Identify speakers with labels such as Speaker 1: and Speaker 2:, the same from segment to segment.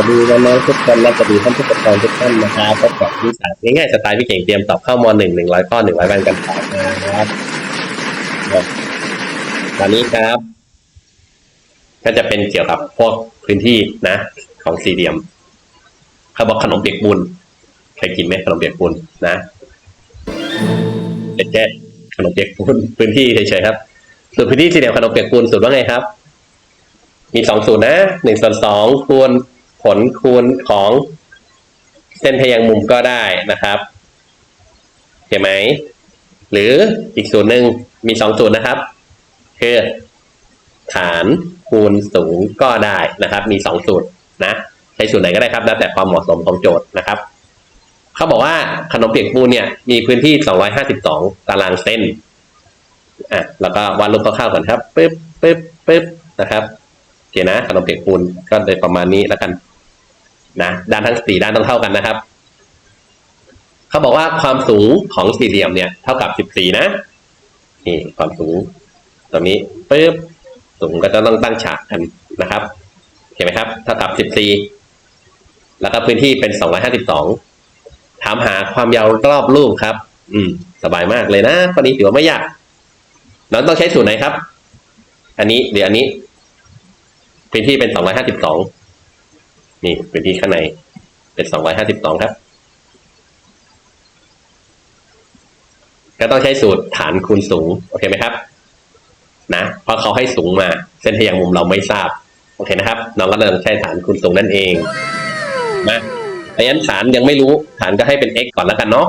Speaker 1: วัสดีน้องๆทุกคนและสวัสดีท่านผู้ปกครองทุกท่านนะครับพบกับวิสาง่ายๆสไตล์พี่เก่งเตรียมสอบเข้ามหนึ่งหนึ่งร้อยข้อหนึ่งร้อยวันกันต่อนะครับตอนนี้ครับ ก็จะเป็นเกี่ยวกับพวกพื้นที่นะ ของสี่เหลี่ยมเขาบอกขนมเปียกปูนเคยกินไหมขนมเปียกปูนนะเจ๊ขนมเปียกปูนพื้นที่เฉยๆครับส่วนพื้นที่สี่เหลี่ยมขนมเปียกปูนสูตรว่าไงครับมีสองสูตรนะหนึ่งส่วนสองคูณ ผลคูณของเส้นทะแยงมุมก็ได้นะครับโอเคไหม หรืออีกสูตรหนึ่งมีสองสูตรนะครับ คือ ฐานคูณสูงก็ได้นะครับ มีสองสูตรนะใช้สูตรไหนก็ได้ครับแล้วแต่ความเหมาะสมของโจทย์นะครับเขาบอกว่าขนมเปียกปูนเนี่ย มีพื้นที่ 252 ตารางเส้นอะแล้วก็วาดรูปคร่าวๆก่อนครับปึ๊บปึ๊บปึ๊บนะครับโอเคนะขนมเปียกปูนก็เลยประมาณนี้แล้วกัน นะด้านทั้งสี่ด้านต้องเท่ากันนะครับ เขาบอกว่าความสูงของสี่เหลี่ยมเนี่ย เท่ากับสิบสี่นะนี่ความสูงตรงนี้ปึ๊บสูงก็จะต้องตั้งฉากกันนะครับเห็นไหมครับเท่ากับสิบสี่แล้วก็พื้นที่เป็นสองร้อยห้าสิบสองถามหาความยาวรอบรูปครับ อืม สบายมากเลยนะข้อนี้ถือว่าไม่ยากเราต้องใช้สูตรไหนครับ อันนี้เดี๋ยวอันนี้พื้นที่เป็นสองร้อยห้าสิบสอง นี่พื้นที่ข้างในเป็นสองร้อยห้าสิบสองครับ ก็ต้องใช้สูตรฐานคูณสูง โอเคไหมครับ นะเพราะเขาให้สูงมา เส้นทะแยงมุมเราไม่ทราบ โอเคนะครับ น้องก็เลยใช้ฐานคูณสูงนั่นเองนะเพราะฉะนั้นฐานยังไม่รู้ฐานก็ให้เป็น x ก่อนแล้วกันเนาะ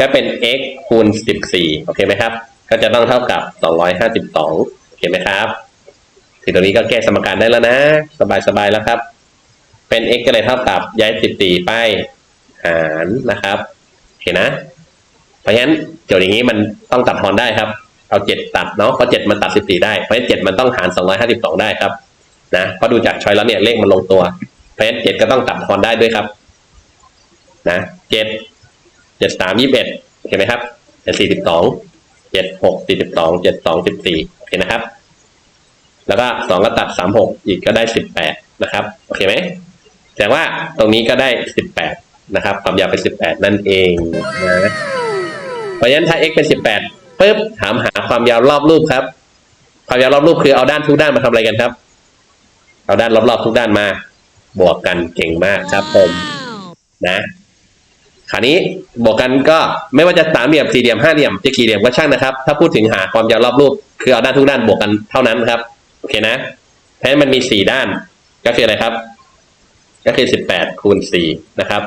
Speaker 1: ก็เป็น x คูณสิบสี่โอเคไหมครับ ก็จะต้องเท่ากับสองร้อยห้าสิบสองโอเคไหมครับทีตรงนี้ก็แก้สมการได้แล้วนะ สบายๆแล้วครับ เป็น x ก็เลยเท่ากับย้ายสิบสี่ไปหารนะครับโอเคนะ เพราะฉะนั้นโจทย์อย่างนี้มันต้องตัดทอนได้ครับ เอาเจ็ดตัดเนาะเพราะเจ็ดมันตัดสิบสี่ได้เพราะฉะนั้นเจ็ดมันต้องหารสองร้อยห้าสิบสองได้ครับนะเพราะดูจากชอยแล้วเนี่ยเลขมันลงตัว เพราะฉะนั้นเจ็ดก็ต้องตัดทอนได้ด้วยครับนะเจ็ดเจ็ดสามยี่สิบเอ็ดโอเคไหมครับเจ็ดสี่สิบสองเจ็ดหกสี่สิบสองเจ็ดสองสิบสี่โอเคนะครับ แล้วก็สองก็ตัดสามหกอีกก็ได้สิบแปดนะครับโอเคไหม แต่ว่าตรงนี้ก็ได้สิบแปดนะครับ ความยาวเป็นสิบแปดนั่นเองนะเพราะฉะนั้นถ้า x เป็นสิบแปดปุ๊บถามหาความยาวรอบรูปครับ ความยาวรอบรูปคือเอาด้านทุกด้านมาทำอะไรกันครับ เอาด้านรอบๆทุกด้านมา บวกกันเก่งมากครับผมนะคราวนี้บวกกันก็ไม่ว่าจะสามเหลี่ยมสี่เหลี่ยมห้าเหลี่ยมจะกี่เหลี่ยมก็ช่างนะครับ ถ้าพูดถึงหาความยาวรอบรูป คือเอาด้านทุกด้านบวกกันเท่านั้นครับ โอเคนะเพราะฉะนั้นมันมีสี่ด้านก็คืออะไรครับ ก็คือสิบแปดคูณสี่นะครับ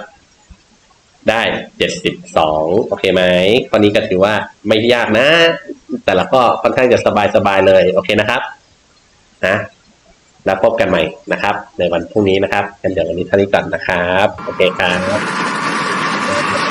Speaker 1: ได้เจ็ดสิบสองโอเคไหมข้อนี้ก็ถือว่าไม่ยากนะ แต่ละข้อค่อนข้างจะสบายสบายๆเลย โอเคนะครับนะแล้วพบกันใหม่นะครับ ในวันพรุ่งนี้นะครับกันเดี๋ยววันนี้เท่านี้ก่อนนะครับ โอเคครับ